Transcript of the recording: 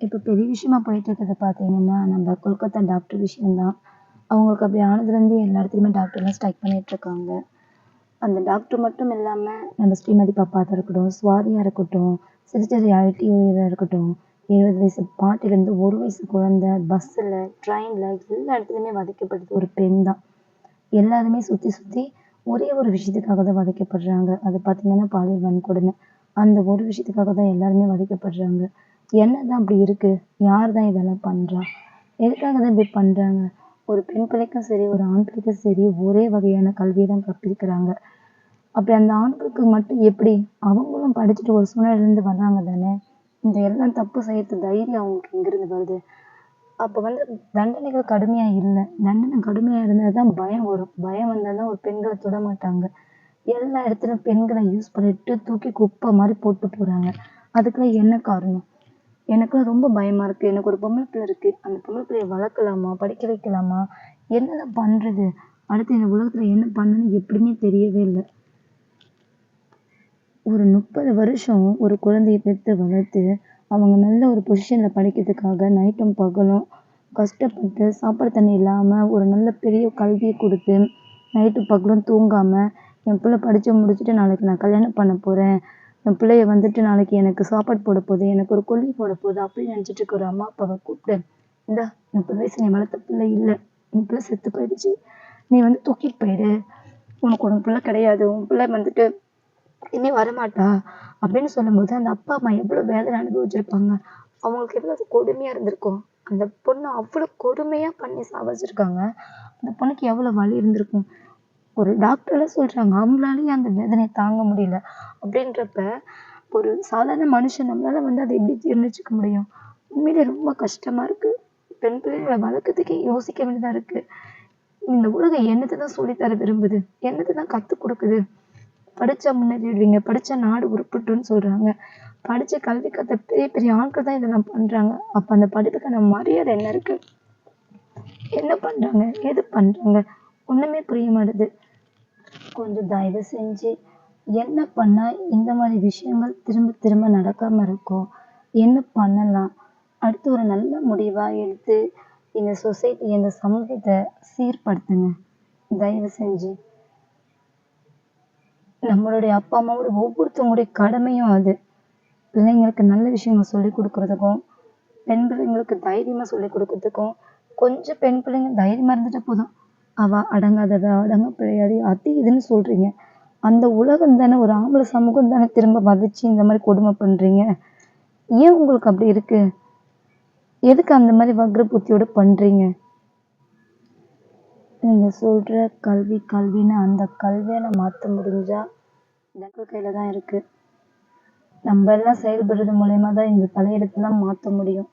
இப்போ பெரிய விஷயமா போயிட்டு இருக்கிறது பார்த்தீங்கன்னா நம்ம கொல்கத்தா டாக்டர் விஷயம்தான். அவங்களுக்கு அப்படி ஆனதுலேருந்து எல்லா இடத்துலையுமே டாக்டர்லாம் ஸ்ட்ரைக் பண்ணிகிட்ருக்காங்க அந்த டாக்டர் மட்டும் இல்லாமல் நம்ம ஸ்ரீமதி பாப்பாவாக இருக்கட்டும் சுவாதியாக இருக்கட்டும் சிஸ்டர் ரியாலிட்டி இருக்கட்டும் எழுபது வயசு பாட்டிலேருந்து ஒரு வயசு குழந்த பஸ்ஸில் ட்ரெயினில் எல்லா இடத்துலையுமே வதைக்கப்படுது. ஒரு பெண் தான். எல்லாருமே சுற்றி சுற்றி ஒரே ஒரு விஷயத்துக்காக தான் வதைக்கப்படுறாங்க. அது பார்த்தீங்கன்னா பாலியல் வன்கொடுமை. அந்த ஒரு விஷயத்துக்காக தான் எல்லாருமே வதைக்கப்படுறாங்க. என்ன தான் அப்படி இருக்குது யார் தான் இதெல்லாம் பண்ணுறா எதுக்காக தான் இப்படி பண்ணுறாங்க ஒரு பெண் பிள்ளைக்கும் சரி ஒரு ஆண் பிள்ளைக்கும் சரி ஒரே வகையான கல்வியை தான் கற்பிக்கிறாங்க. அப்படி அந்த ஆண்களுக்கு மட்டும் எப்படி? அவங்களும் படிச்சுட்டு ஒரு சூழ்நிலையிலேருந்து வர்றாங்க தானே? இந்த எல்லாம் தப்பு செய்யறது தைரியம் அவங்களுக்கு எங்கேருந்து வருது? அப்போ வந்து தண்டனைகள் கடுமையாக இல்லை. தண்டனை கடுமையாக இருந்தால் தான் பயம் வரும். பயம் வந்தால் தான் ஒரு பெண்களை தொட மாட்டாங்க. எல்லா இடத்துலையும் பெண்களை யூஸ் பண்ணிட்டு தூக்கி குப்பை மாதிரி போட்டு போகிறாங்க அதுக்கெல்லாம் என்ன காரணம்? எனக்குலாம் ரொம்ப பயமாக இருக்குது எனக்கு ஒரு பொம்பளை பிள்ளை இருக்குது அந்த பொம்பளை பிள்ளைய வளர்க்கலாமா? படிக்க வைக்கலாமா? என்னடா பண்ணுறது அடுத்து இந்த உலகத்தில் என்ன பண்ணணும்னு எப்படியுமே தெரியவே இல்லை. ஒரு முப்பது வருஷம் ஒரு குழந்தைய பெற்று வளர்த்து அவங்க நல்ல ஒரு பொசிஷனில் படிக்கிறதுக்காக நைட்டும் பகலும் கஷ்டப்பட்டு சாப்பாடு தண்ணி இல்லாமல் ஒரு நல்ல பெரிய கல்வியை கொடுத்து நைட்டு பகலும் தூங்காமல் என் பிள்ளை படித்து முடிச்சுட்டு நாளைக்கு நான் கல்யாணம் பண்ண போகிறேன் என் பிள்ளைய வந்துட்டு நாளைக்கு எனக்கு சாப்பாடு போட போகுது எனக்கு ஒரு கொல்லி போட போகுது அப்படின்னு நினச்சிட்டு இருக்க ஒரு அம்மா அப்பாவை கூப்பிட்டு இந்தா முப்பது வயசு நீ வளர்த்த பிள்ளை இல்லை உன் பிள்ளை செத்து போயிடுச்சு. நீ வந்து தூக்கிட்டு போயிடு உனக்கு உன் பிள்ளை கிடையாது. உன் பிள்ளை வந்துட்டு இனி வரமாட்டா அப்படின்னு சொல்லும்போது அந்த அப்பா அம்மா எவ்வளோ வேதனை அனுபவிச்சிருப்பாங்க. அவங்களுக்கு எவ்வளோ கொடுமையாக இருந்திருக்கும். அந்த பொண்ணு அவ்வளோ கொடுமையாக பண்ணி சாவச்சிருக்காங்க. அந்த பொண்ணுக்கு எவ்வளோ வலி இருந்திருக்கும். ஒரு டாக்டரே சொல்கிறாங்க அவங்களாலேயும் அந்த வேதனையை தாங்க முடியல. அப்படின்றப்ப ஒரு சாதாரண மனுஷன் நம்மளால வந்து அதை எப்படி ஜீரணிச்சுக்க முடியும்? உண்மையிலே ரொம்ப கஷ்டமாக இருக்குது பெண் பிள்ளைகளை வளர்க்கறதுக்கே யோசிக்க வேண்டியதாக இருக்குது இந்த உலகம் என்னத்தை தான் சொல்லித்தர விரும்புது? என்னத்தை தான் கற்றுக் கொடுக்குது? படித்தா முன்னேறிடுவீங்க படித்தா நாடு உருப்பட்டுன்னு சொல்கிறாங்க படித்த கல்வி கற்ற பெரிய பெரிய ஆட்கள் தான் இதெல்லாம் பண்ணுறாங்க அப்போ அந்த படிப்புக்கான மரியாதை என்ன இருக்குது என்ன பண்ணுறாங்க எது பண்ணுறாங்க ஒன்றுமே புரிய மாட்டுது. கொஞ்சம் தயவு செஞ்சு என்ன பண்ணால் இந்த மாதிரி விஷயங்கள் திரும்ப திரும்ப நடக்காமல் இருக்கும்? என்ன பண்ணலாம்? அடுத்து ஒரு நல்ல முடிவாக எடுத்து இந்த சொசைட்டி இந்த சமூகத்தை சீர்படுத்துங்க. தயவு செஞ்சு. நம்மளுடைய அப்பா அம்மாவோட ஒவ்வொருத்தவங்களுடைய கடமையும் அது. பிள்ளைங்களுக்கு நல்ல விஷயங்கள் சொல்லி கொடுக்கறதுக்கும் பெண் பிள்ளைங்களுக்கு தைரியமாக சொல்லி கொடுக்கறதுக்கும் கொஞ்சம் பெண் பிள்ளைங்க தைரியமாக இருந்துட்டா போதும். அவ அடங்காதவ அடங்க பிழையாடி அது இதுன்னு சொல்கிறீங்க அந்த உலகம் தானே ஒரு ஆம்பளை சமூகம் தானே திரும்ப வதச்சி இந்த மாதிரி கொடுமை பண்ணுறீங்க ஏன் உங்களுக்கு அப்படி இருக்கு? எதுக்கு அந்த மாதிரி வக்ர புத்தியோட பண்ணுறீங்க நீங்கள் சொல்கிற கல்வி கல்வின்னு அந்த கல்வியை மாற்ற முடிஞ்சா நம்ம கையில் தான் இருக்குது நம்ம எல்லாம் செயல்படுறது மூலயமா தான் இந்த தலையெழுத்தெல்லாம் மாற்ற முடியும்.